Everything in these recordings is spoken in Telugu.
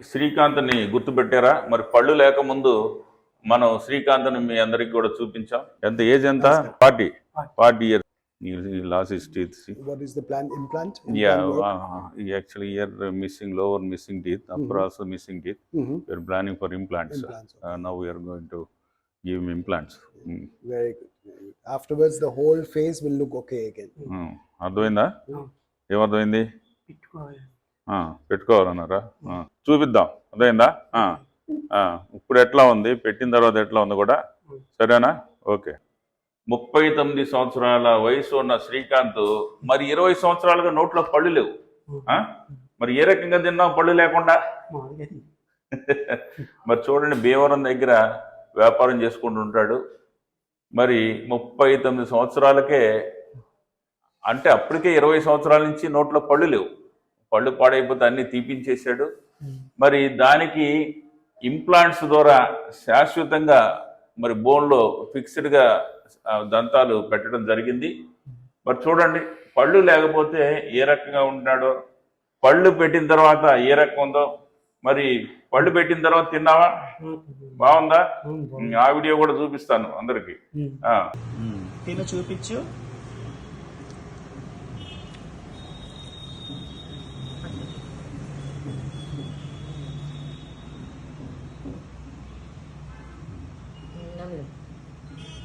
శ్రీకాంత్ని గుర్తుపెట్టారా? మరి పళ్ళు లేకముందు మనం శ్రీకాంత్ని మీ అందరికి కూడా చూపించాం. ఎంత ఏజ్ ఎంత? Forty. Forty. Years. Loss is teeth? Actually year missing lower missing teeth upper also missing teeth. You're planning for implants going to give implants Very good. Very good. Afterwards, the whole face will look okay again. అర్థమైందా? Hmm. ఏమర్థమైంది? పెట్టుకోవాలన్నారా? చూపిద్దాం. ఆ, ఇప్పుడు ఎట్లా ఉంది? పెట్టిన తర్వాత ఎట్లా ఉంది కూడా? సరేనా? ఓకే. ముప్పై తొమ్మిది సంవత్సరాల వయసు ఉన్న శ్రీకాంత్ మరి ఇరవై సంవత్సరాలుగా నోట్లో పళ్ళు లేవు. ఆ? మరి ఏ రకంగా తిన్నాం? పళ్ళు లేకుండా. మరి చూడండి భీమవరం దగ్గర వ్యాపారం చేసుకుంటూ ఉంటాడు. మరి ముప్పై తొమ్మిది సంవత్సరాలకే అంటే అప్పటికే ఇరవై సంవత్సరాల నుంచి నోట్లో పళ్ళు లేవు. పళ్ళు పాడైపోతే అన్ని తీపించేశాడు. మరి దానికి ఇంప్లాంట్స్ ద్వారా శాశ్వతంగా మరి బోన్లో ఫిక్స్డ్గా దంతాలు పెట్టడం జరిగింది. మరి చూడండి పళ్ళు లేకపోతే ఏ రకంగా ఉంటాడో పళ్ళు పెట్టిన తర్వాత ఏ రకం ఉందో. మరి పళ్ళు పెట్టిన తర్వాత తిన్నావా? బాగుందా. ఆ వీడియో కూడా చూపిస్తాను అందరికి. ఉమ్. ఆ. తిను చూపించు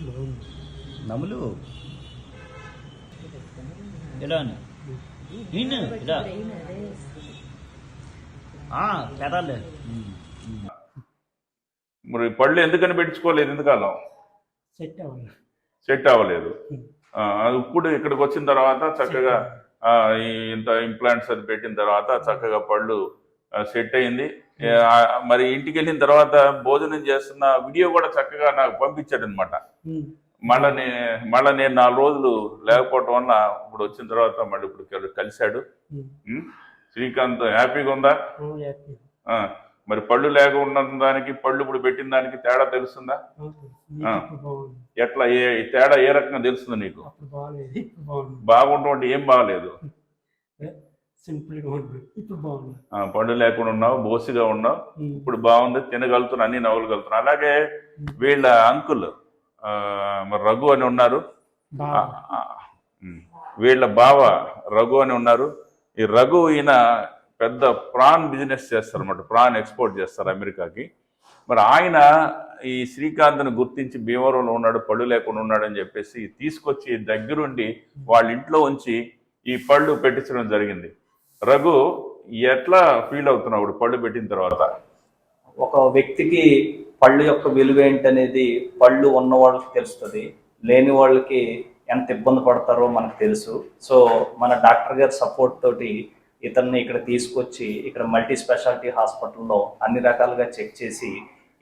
బాగుంది. నములు. ఇలా నిన్ను ఇలా ఆ, పెదాలు ఉమ్, ఉమ్. మరి పళ్ళు ఎందుకని పెట్టించుకోలేదు ఎందుకాలం సెట్ అవ్వాలి సెట్ అవ్వలేదు. ఇప్పుడు ఇక్కడికి వచ్చిన తర్వాత చక్కగా ఇంత ఇంప్లాంట్స్ అది పెట్టిన తర్వాత చక్కగా పళ్ళు సెట్ అయింది. మరి ఇంటికి వెళ్ళిన తర్వాత భోజనం చేస్తున్న వీడియో కూడా చక్కగా నాకు పంపించాడు అనమాట. మళ్ళా నే మళ్ళా నేను నాలుగు రోజులు లేకపోవటం వల్ల ఇప్పుడు వచ్చిన తర్వాత మళ్ళీ ఇప్పుడు కలి- కలిశాడు? శ్రీకాంత్ హ్యాపీగా ఉందా? మరి పళ్ళు లేక ఉన్న దానికి పళ్ళు ఇప్పుడు పెట్టిన దానికి తేడా తెలుస్తుందా? ఎట్లా ఏ తేడా ఏ రకంగా తెలుస్తుంది నీకు? బాగుంటుంటే ఏం బాగలేదు? పళ్ళు లేకుండా ఉన్నావు బోసిగా ఉన్నావు. ఇప్పుడు బాగుంది తినగలుగుతున్నా అన్ని నవ్వగలుగుతున్నా అలాగే వీళ్ళ అంకుల్ మరి రఘు అని ఉన్నారు. వీళ్ళ బావ రఘు అని ఉన్నారు. ఈ రఘు ఈయన పెద్ద ప్రాన్ బిజినెస్ చేస్తారు అన్నమాట ప్రాన్ ఎక్స్పోర్ట్ చేస్తారు అమెరికాకి. మరి ఆయన ఈ శ్రీకాంత్ను గుర్తించి భీమవరంలో ఉన్నాడు పళ్ళు లేకుండా ఉన్నాడు అని చెప్పేసి తీసుకొచ్చి దగ్గరుండి వాళ్ళ ఇంట్లో ఉంచి ఈ పళ్ళు పెట్టించడం జరిగింది. రఘు ఎట్లా ఫీల్ అవుతున్నావు పళ్ళు పెట్టిన తర్వాత? ఒక వ్యక్తికి పళ్ళు యొక్క విలువ ఏంటనేది పళ్ళు ఉన్న వాళ్ళకి తెలుస్తుంది లేని వాళ్ళకి ఎంత ఇబ్బంది పడతారో మనకు తెలుసు. సో మన డాక్టర్ గారి సపోర్ట్ తోటి ఇతన్ని ఇక్కడ తీసుకొచ్చి ఇక్కడ మల్టీ స్పెషాలిటీ హాస్పిటల్లో అన్ని రకాలుగా చెక్ చేసి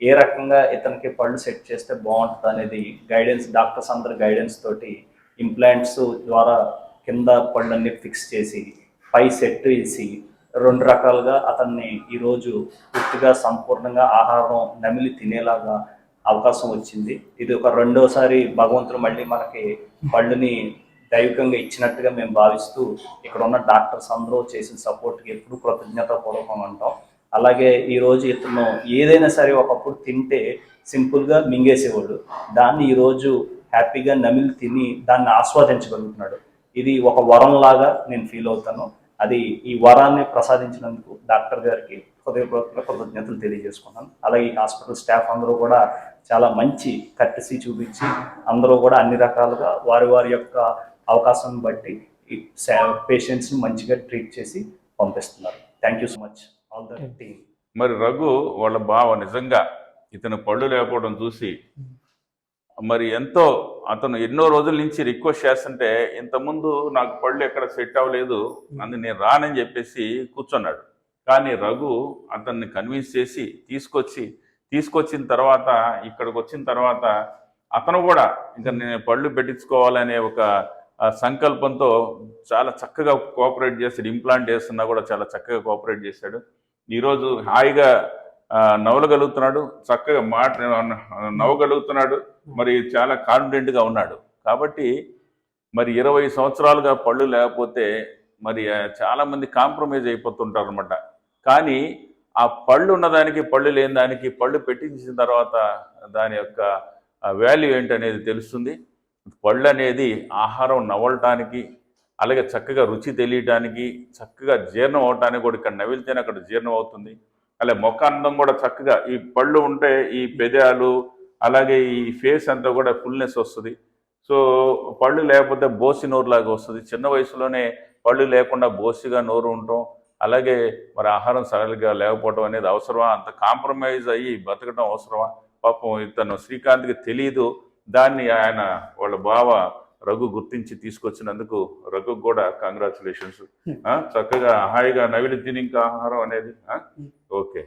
ఏ రకంగా ఇతనికి పళ్ళు సెట్ చేస్తే బాగుంటుంది అనేది గైడెన్స్ డాక్టర్స్ అందరి గైడెన్స్ తోటి ఇంప్లాంట్స్ ద్వారా కింద పళ్ళన్నీ ఫిక్స్ చేసి పై సెట్ వేసి రెండు రకాలుగా అతన్ని ఈరోజు పూర్తిగా సంపూర్ణంగా ఆహారం నమిలి తినేలాగా అవకాశం వచ్చింది. ఇది ఒక రెండోసారి భగవంతుడు మళ్ళీ మనకి పళ్ళుని దైవికంగా ఇచ్చినట్టుగా మేము భావిస్తూ ఇక్కడ ఉన్న డాక్టర్స్ అందరూ చేసిన సపోర్ట్కి ఎప్పుడు కృతజ్ఞతాపూర్వకం అంటాం అలాగే ఈరోజు ఇతను ఏదైనా సరే ఒకప్పుడు తింటే సింపుల్గా మింగేసేవాడు. దాన్ని ఈరోజు హ్యాపీగా నమిలి తిని దాన్ని ఆస్వాదించగలుగుతున్నాడు. ఇది ఒక వరం లాగా నేను ఫీల్ అవుతాను. అది ఈ వరాన్ని ప్రసాదించినందుకు డాక్టర్ గారికి హృదయపూర్వక కృతజ్ఞతలు తెలియజేసుకున్నాను అలాగే ఈ హాస్పిటల్ స్టాఫ్ అందరూ కూడా చాలా మంచి కట్టసి చూపించి అందరూ కూడా అన్ని రకాలుగా వారి వారి యొక్క అవకాశాన్ని బట్టి ఈ పేషెంట్స్ని మంచిగా ట్రీట్ చేసి పంపిస్తున్నారు. Thank you so much all the team మరి రఘు వాళ్ళ బావ నిజంగా ఇతను పళ్ళు లేకపోవడం చూసి మరి ఎంతో అతను ఎన్నో రోజుల నుంచి రిక్వెస్ట్ చేస్తుంటే ఇంతకుముందు నాకు పళ్ళు ఎక్కడ సెట్ అవ్వలేదు అందు నేను రానని చెప్పేసి కూర్చున్నాడు. కానీ రఘు అతన్ని కన్విన్స్ చేసి తీసుకొచ్చి తీసుకొచ్చిన తర్వాత ఇక్కడికి వచ్చిన తర్వాత అతను కూడా ఇంకా నేను పళ్ళు పెట్టించుకోవాలనే ఒక సంకల్పంతో చాలా చక్కగా కోఆపరేట్ చేశాడు. ఇంప్లాంట్ చేస్తున్నా కూడా చాలా చక్కగా కోఆపరేట్ చేశాడు. ఈరోజు హాయిగా నవ్వగలుగుతున్నాడు చక్కగా మాట నవ్వగలుగుతున్నాడు మరి చాలా కాన్ఫిడెంట్గా ఉన్నాడు. కాబట్టి మరి ఇరవై సంవత్సరాలుగా పళ్ళు లేకపోతే మరి చాలామంది కాంప్రమైజ్ అయిపోతుంటారు అనమాట కానీ ఆ పళ్ళు ఉన్నదానికి పళ్ళు లేని దానికి పళ్ళు పెట్టించిన తర్వాత దాని యొక్క వాల్యూ ఏంటనేది తెలుస్తుంది. పళ్ళు అనేది ఆహారం నవ్వటానికి అలాగే చక్కగా రుచి తెలియటానికి చక్కగా జీర్ణం అవటానికి కూడా ఇక్కడ నవిలితేనే అక్కడ జీర్ణం అవుతుంది. అలాగే మొక్క అందం కూడా చక్కగా ఈ పళ్ళు ఉంటే ఈ పెదాలు అలాగే ఈ ఫేస్ అంతా కూడా ఫుల్నెస్ వస్తుంది. సో పళ్ళు లేకపోతే బోసి నోరు లాగా వస్తుంది. చిన్న వయసులోనే పళ్ళు లేకుండా బోసిగా నోరు ఉండటం అలాగే మరి ఆహారం సరళిగా లేకపోవడం అనేది అవసరమా? అంత కాంప్రమైజ్ అయ్యి బతకడం అవసరమా? పాపం ఇతను శ్రీకాంత్కి తెలియదు దాన్ని ఆయన వాళ్ళ బావ రఘు గుర్తించి తీసుకొచ్చినందుకు రఘు కూడా కంగ్రాచులేషన్స్ చక్కగా హాయిగా నవిలి తిని ఇంకా ఆహారం అనేది ఓకే